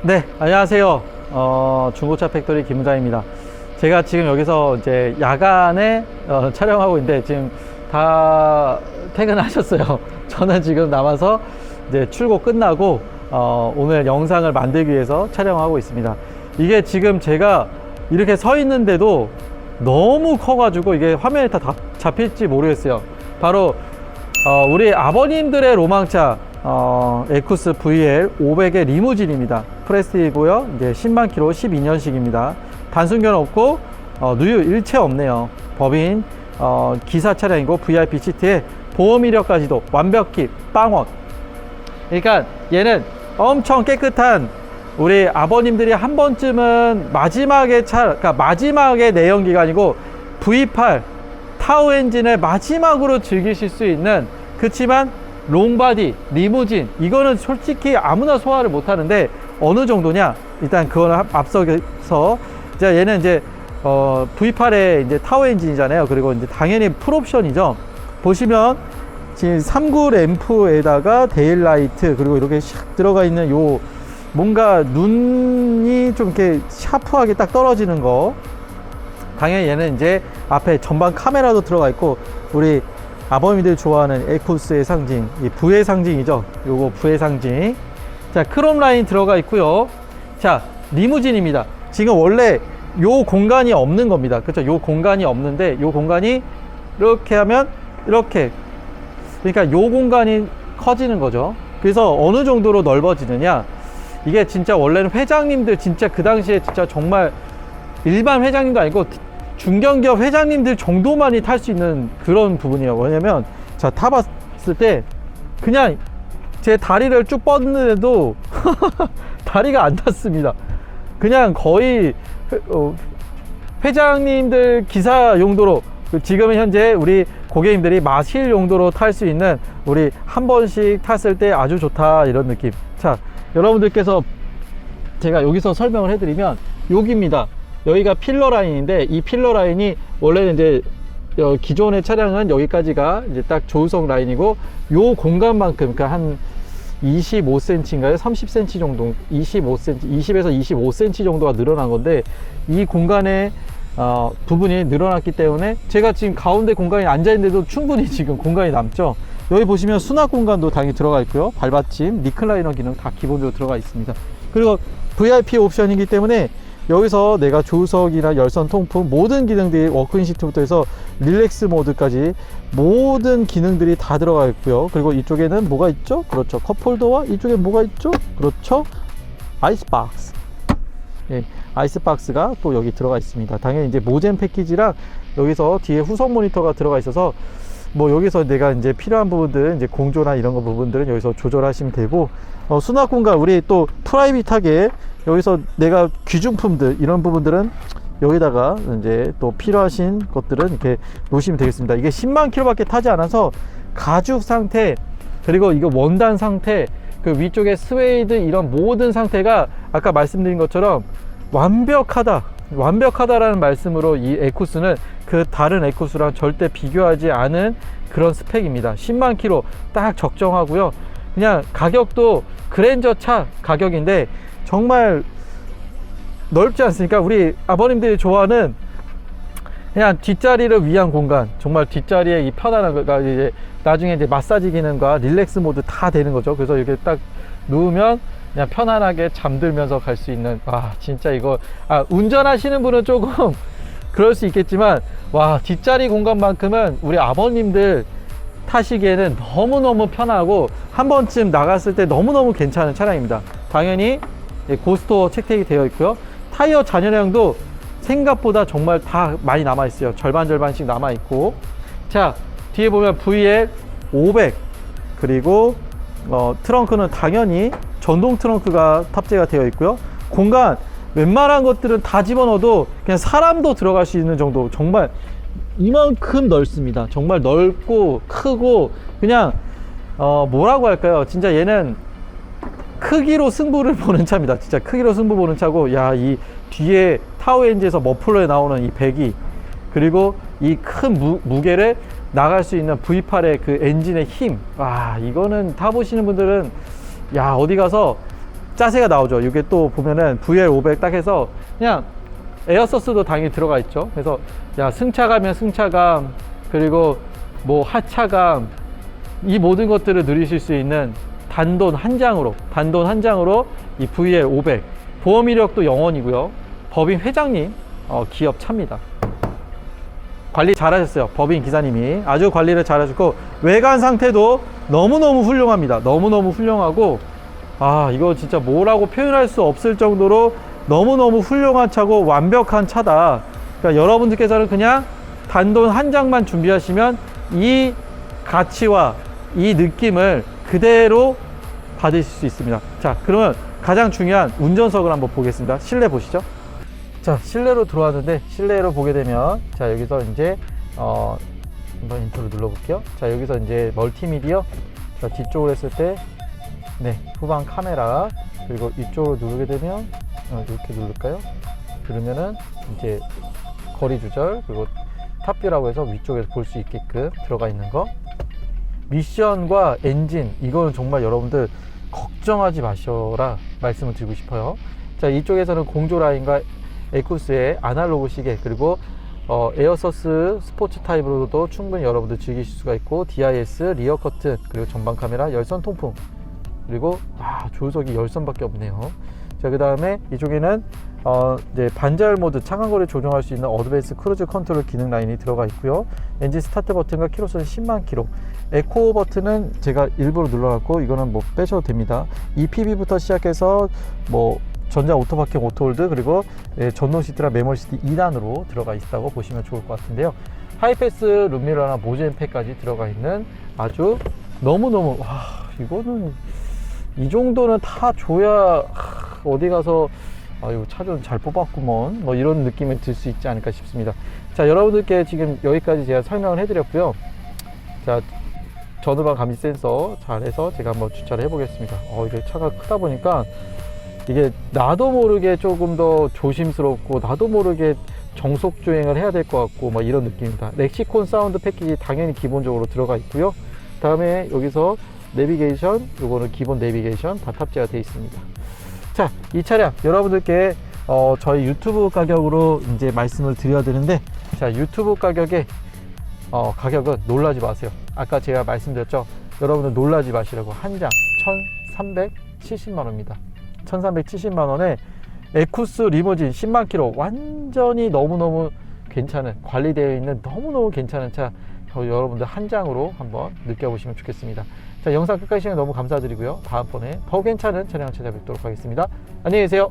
네, 안녕하세요. 어, 중고차 팩토리 김무장입니다. 제가 지금 여기서 이제 야간에 어, 촬영하고 있는데 지금 다 퇴근하셨어요. 저는 지금 남아서 이제 출고 끝나고 어, 오늘 영상을 만들기 위해서 촬영하고 있습니다. 이게 지금 제가 이렇게 서 있는데도 너무 커가지고 이게 화면에 다, 다 잡힐지 모르겠어요. 바로 어, 우리 아버님들의 로망차 어, 에쿠스 VL 500의 리무진입니다. 프레스티고요. 이제 10만 킬로 12년식입니다. 단순견 없고 어, 누유 일체 없네요. 법인 어, 기사 차량이고 VIP 시트에 보험 이력까지도 완벽히 빵원. 그러니까 얘는 엄청 깨끗한 우리 아버님들이 한 번쯤은 마지막에 차, 그러니까 마지막에 내연 기관이고 V8 타우 엔진을 마지막으로 즐기실 수 있는 그치만 롱바디 리무진 이거는 솔직히 아무나 소화를 못 하는데 어느 정도냐? 일단 그거는 앞- 앞서서 자 얘는 이제 어 V8의 이제 타워 엔진이잖아요. 그리고 이제 당연히 풀옵션이죠. 보시면 지금 3구 램프에다가 데일라이트 그리고 이렇게 샥 들어가 있는 요 뭔가 눈이 좀 이렇게 샤프하게 딱 떨어지는 거. 당연히 얘는 이제 앞에 전방 카메라도 들어가 있고 우리 아버님들이 좋아하는 에쿠스의 상징, 이 부의 상징이죠. 요거 부의 상징. 자, 크롬 라인 들어가 있고요. 자, 리무진입니다. 지금 원래 요 공간이 없는 겁니다. 그렇죠? 요 공간이 없는데 요 공간이 이렇게 하면 이렇게 그러니까 요 공간이 커지는 거죠. 그래서 어느 정도로 넓어지느냐? 이게 진짜 원래는 회장님들 진짜 그 당시에 진짜 정말 일반 회장님도 아니고 중견기업 회장님들 정도만이 탈 수 있는 그런 부분이에요. 왜냐면 자 타봤을 때 그냥 제 다리를 쭉 뻗는데도 다리가 안 닿습니다. 그냥 거의 회, 어, 회장님들 기사 용도로 그 지금은 현재 우리 고객님들이 마실 용도로 탈 수 있는 우리 한 번씩 탔을 때 아주 좋다 이런 느낌. 자 여러분들께서 제가 여기서 설명을 해드리면 여기입니다. 여기가 필러 라인인데 이 필러 라인이 원래는 이제 어, 기존의 차량은 여기까지가 이제 딱 조우석 라인이고 요 공간만큼 그러니까 한 25cm인가요? 30cm 정도, 25cm, 20에서 25cm 정도가 늘어난 건데 이 공간에 어, 부분이 늘어났기 때문에 제가 지금 가운데 공간에 앉아 있는데도 충분히 지금 공간이 남죠. 여기 보시면 수납 공간도 당연히 들어가 있고요. 발받침, 리클라이너 기능 다 기본적으로 들어가 있습니다. 그리고 VIP 옵션이기 때문에 여기서 내가 조석이나 열선 통풍 모든 기능들이 워크인 시트부터 해서 릴렉스 모드까지 모든 기능들이 다 들어가 있고요. 그리고 이쪽에는 뭐가 있죠? 그렇죠. 컵홀더와 이쪽에 뭐가 있죠? 그렇죠. 아이스박스. 예, 아이스박스가 또 여기 들어가 있습니다. 당연히 이제 모젠 패키지랑 여기서 뒤에 후속 모니터가 들어가 있어서 뭐 여기서 내가 이제 필요한 부분들 이제 공조나 이런 거 부분들은 여기서 조절하시면 되고 어, 수납 공간 우리 또 프라이빗하게 여기서 내가 귀중품들 이런 부분들은 여기다가 이제 또 필요하신 것들은 이렇게 놓으시면 되겠습니다. 이게 10만 킬로밖에 타지 않아서 가죽 상태 그리고 이거 원단 상태 그 위쪽에 스웨이드 이런 모든 상태가 아까 말씀드린 것처럼 완벽하다 완벽하다라는 말씀으로 이 에쿠스는 그 다른 에쿠스랑 절대 비교하지 않은 그런 스펙입니다 10만 킬로 딱 적정하고요 그냥 가격도 그랜저 차 가격인데 정말 넓지 않습니까? 우리 아버님들이 좋아하는 그냥 뒷자리를 위한 공간 정말 뒷자리에 이 편안한 거가 이제 나중에 이제 마사지 기능과 릴렉스 모드 다 되는 거죠. 그래서 이렇게 딱 누우면 그냥 편안하게 잠들면서 갈 수 있는 와 진짜 이거 아 운전하시는 분은 조금 그럴 수 있겠지만 와 뒷자리 공간만큼은 우리 아버님들 타시기에는 너무너무 편하고 한 번쯤 나갔을 때 너무너무 괜찮은 차량입니다. 당연히 예, 고스토어 채택이 되어 있고요 타이어 잔여량도 생각보다 정말 다 많이 남아 있어요. 절반 절반씩 남아 있고. 자, 뒤에 보면 VL 500 그리고 어, 트렁크는 당연히 전동 트렁크가 탑재가 되어 있고요. 공간 웬만한 것들은 다 집어넣어도 그냥 사람도 들어갈 수 있는 정도 정말 이만큼 넓습니다. 정말 넓고 크고 그냥 어, 뭐라고 할까요? 진짜 얘는 크기로 승부를 보는 차입니다. 진짜 크기로 승부 보는 차고, 야, 이 뒤에 타워 엔진에서 머플러에 나오는 이 배기, 그리고 이 큰 무게를 나갈 수 있는 V8의 그 엔진의 힘. 와, 이거는 타보시는 분들은, 야, 어디 가서 짜세가 나오죠. 이게 또 보면은 VL500 딱 해서 그냥 에어서스도 당연히 들어가 있죠. 그래서 야 승차감이면 승차감 그리고 뭐 하차감 이 모든 것들을 누리실 수 있는 단돈 한 장으로 단돈 한 장으로 이 VL500 보험 이력도 영원이고요. 법인 회장님 어, 기업 차입니다. 관리 잘하셨어요. 법인 기사님이 아주 관리를 잘하셨고 외관 상태도 너무너무 훌륭합니다. 너무너무 훌륭하고 아 이거 진짜 뭐라고 표현할 수 없을 정도로 너무너무 훌륭한 차고 완벽한 차다. 그러니까 여러분들께서는 그냥 단돈 한 장만 준비하시면 이 가치와 이 느낌을 그대로 받으실 수 있습니다. 자, 그러면 가장 중요한 운전석을 한번 보겠습니다. 실내 보시죠. 자, 실내로 들어왔는데 실내로 보게 되면 자, 여기서 이제 어 한번 인트로 눌러 볼게요. 자, 여기서 이제 멀티미디어 자, 뒤쪽으로 했을 때 네, 후방 카메라 그리고 이쪽으로 누르게 되면 어, 이렇게 누를까요? 그러면은 이제 거리 조절 그리고 탑뷰라고 해서 위쪽에서 볼 수 있게끔 들어가 있는 거 미션과 엔진 이거는 정말 여러분들 걱정하지 마셔라 말씀을 드리고 싶어요. 자 이쪽에서는 공조 라인과 에쿠스의 아날로그 시계 그리고 어, 에어서스 스포츠 타입으로도 충분히 여러분들 즐기실 수가 있고 DIS 리어 커튼 그리고 전방 카메라 열선 통풍 그리고 아 조수석이 열선밖에 없네요. 자 그 다음에 이쪽에는 어, 이제 반자율 모드 차간거리 조정할 수 있는 어드밴스 크루즈 컨트롤 기능 라인이 들어가 있고요. 엔진 스타트 버튼과 키로수는 10만 키로. 에코 버튼은 제가 일부러 눌러놨고 이거는 뭐 빼셔도 됩니다. EPB부터 시작해서 뭐 전자 오토바킹 오토홀드 그리고 예, 전동 시트랑 메모리 시트 2단으로 들어가 있다고 보시면 좋을 것 같은데요. 하이패스 룸미러나 모젠팩까지 들어가 있는 아주 너무너무 와 이거는 이 정도는 다 줘야 하, 어디 가서 아유 차좀잘 뽑았구먼. 뭐 이런 느낌이 들 수 있지 않을까 싶습니다. 자 여러분들께 지금 여기까지 제가 설명을 해드렸고요. 자 전후방 감지 센서 잘해서 제가 한번 주차를 해보겠습니다. 어 이게 차가 크다 보니까 이게 나도 모르게 조금 더 조심스럽고 나도 모르게 정속 주행을 해야 될 것 같고 막 이런 느낌입니다. 렉시콘 사운드 패키지 당연히 기본적으로 들어가 있고요. 다음에 여기서 내비게이션 요거는 기본 내비게이션 다 탑재가 되어 있습니다 자 이 차량 여러분들께 어, 저희 유튜브 가격으로 이제 말씀을 드려야 되는데 자 유튜브 가격에 어, 가격은 놀라지 마세요. 아까 제가 말씀드렸죠? 여러분들 놀라지 마시라고. 한 장 1370만 원입니다. 1370만 원에 에쿠스 리무진 10만 킬로 완전히 너무너무 괜찮은 관리되어 있는 너무너무 괜찮은 차. 저 여러분들 한 장으로 한번 느껴보시면 좋겠습니다. 자 영상 끝까지 시청 너무 감사드리고요. 다음번에 더 괜찮은 차량 찾아뵙도록 하겠습니다. 안녕히 계세요